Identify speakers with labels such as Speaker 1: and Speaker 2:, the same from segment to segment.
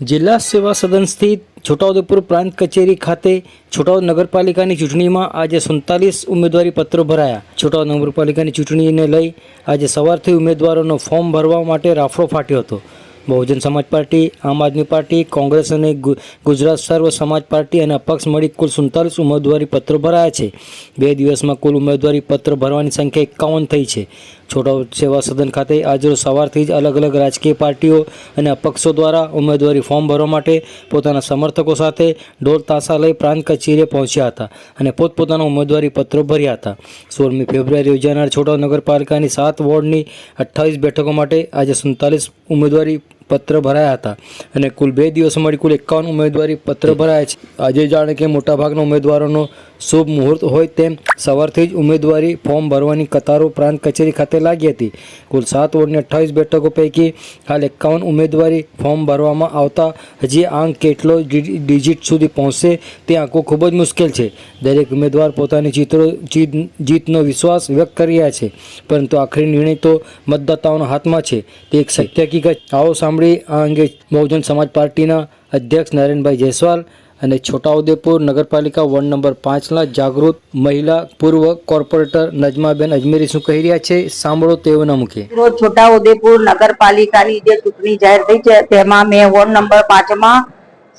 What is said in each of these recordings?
Speaker 1: જિલ્લા સેવા સદન સ્થિત છોટાઉદેપુર પ્રાંત કચેરી ખાતે છોટાઉદ નગરપાલિકાની ચૂંટણીમાં આજે સુડતાલીસ ઉમેદવારી પત્રો ભરાયા. છોટાઉદ નગરપાલિકાની ચૂંટણીને લઈ આજે સવારથી ઉમેદવારોનો ફોર્મ ભરવા માટે રાફડો ફાટ્યો હતો. બહુજન સમાજ પાર્ટી, આમ આદમી પાર્ટી, કોંગ્રેસ અને ગુજરાત સર્વ સમાજ પાર્ટી અને અપક્ષ મળી કુલ સુડતાલીસ ઉમેદવારી પત્રો ભરાયા છે. બે દિવસમાં કુલ ઉમેદવારી પત્ર ભરવાની સંખ્યા એકાવન થઈ છે. છોટાઉદ સેવા સદન ખાતે આજરોજ સવારથી જ અલગ અલગ રાજકીય પાર્ટીઓ અને અપક્ષો દ્વારા ઉમેદવારી ફોર્મ ભરવા માટે પોતાના સમર્થકો સાથે ઢોલ તાસા લઈ પ્રાંત કચેરીએ પહોંચ્યા હતા અને પોતપોતાના ઉમેદવારી પત્રો ભર્યા હતા. સોળમી ફેબ્રુઆરી યોજાનાર છોટા નગરપાલિકાની સાત વોર્ડની અઠ્ઠાવીસ બેઠકો માટે આજે સુડતાલીસ ઉમેદવારી પત્ર ભરાયા હતા અને કુલ બે દિવસ મળી કુલ એકાવન ઉમેદવારી પત્ર ભરાયા છે. આજે જાણે કે મોટાભાગના ઉમેદવારોનો શુભ મુહૂર્ત હોય તેમ સવારથી જ ઉમેદવારી ફોર્મ ભરવાની કતારો ઉપરાંત કચેરી ખાતે લાગી હતી. કુલ સાત વોર્ડની અઠ્ઠાવીસ બેઠકો પૈકી હાલ એકાવન ઉમેદવારી ફોર્મ ભરવામાં આવતા હજી આંક કેટલો ડિજિટ સુધી પહોંચશે તે આંકવો ખૂબ જ મુશ્કેલ છે. દરેક ઉમેદવાર પોતાની ચિત્રો જીત જીતનો વિશ્વાસ વ્યક્ત કરી રહ્યા છે. પરંતુ આખરી નિર્ણય તો મતદાતાઓના હાથમાં છે. તે એક સત્ય હકીકત આવો સાંભળી આ અંગે બહુજન સમાજ પાર્ટીના અધ્યક્ષ નરેનભાઈ જયસ્વાલ અને છોટાઉદેપુર નગરપાલિકા વોર્ડ નંબર પાંચના જાગૃત મહિલા પૂર્વ કોર્પોરેટર નજમાબેન અજમેરી શું કહી રહ્યા છે? સાંભળો તેઓના મુખે
Speaker 2: રોજ છોટાઉદેપુર નગરપાલિકાની જે ચૂંટણી જાહેર થઈ છે, તેમાં મેં વોર્ડ નંબર પાંચમાં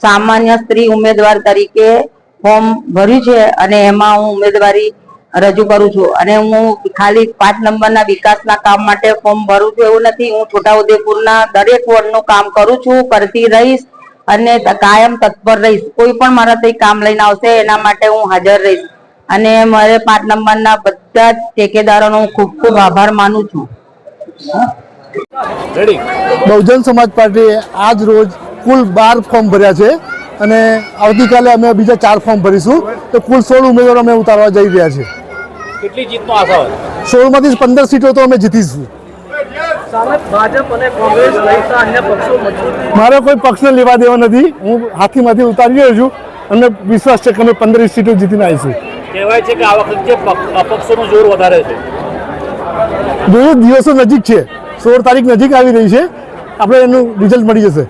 Speaker 2: સામાન્ય સ્ત્રી ઉમેદવાર તરીકે ફોર્મ ભર્યું છે અને એમાં હું ઉમેદવારી રજૂ કરું છું. અને હું ખાલી પાંચ નંબરના વિકાસના કામ માટે ફોર્મ ભરું છું એવું નથી. હું છોટાઉદેપુરના દરેક વોર્ડનું કામ કરું છું, કરતી રહીશ. અને કાયમ તત્પર રહીશ. કોઈ પણ મારાથી કામ લઈને આવશે એના માટે હું હાજર રહીશ. અને મારે પાંચ નંબરના બધા જ ઠેકેદારોનો હું ખૂબ ખૂબ આભાર માનું છું.
Speaker 3: બહુજન સમાજ પાર્ટીએ આજ રોજ કુલ બાર ફોર્મ ભર્યા છે અને આવતીકાલે અમે બીજા ચાર ફોર્મ ભરીશું. તો કુલ સોળ ઉમેદવારો અમે ઉતારવા જઈ રહ્યા છીએ.
Speaker 4: કેટલી જીતનો આશા
Speaker 3: સોળમાંથી પંદર સીટો તો અમે જીતીશું. મારે કોઈ પક્ષને લેવા દેવા નથી. હું હાથીમાંથી ઉતારી રહ્યો છું અને વિશ્વાસ છે કે અમે પંદર સીટો જીતીને આવીશું.
Speaker 4: કહેવાય છે કે આ વખતે અપક્ષોનું જોર વધારે છે.
Speaker 3: દિવસો નજીક છે. સોળ તારીખ નજીક આવી રહી છે. આપણે એનું રિઝલ્ટ મળી જશે.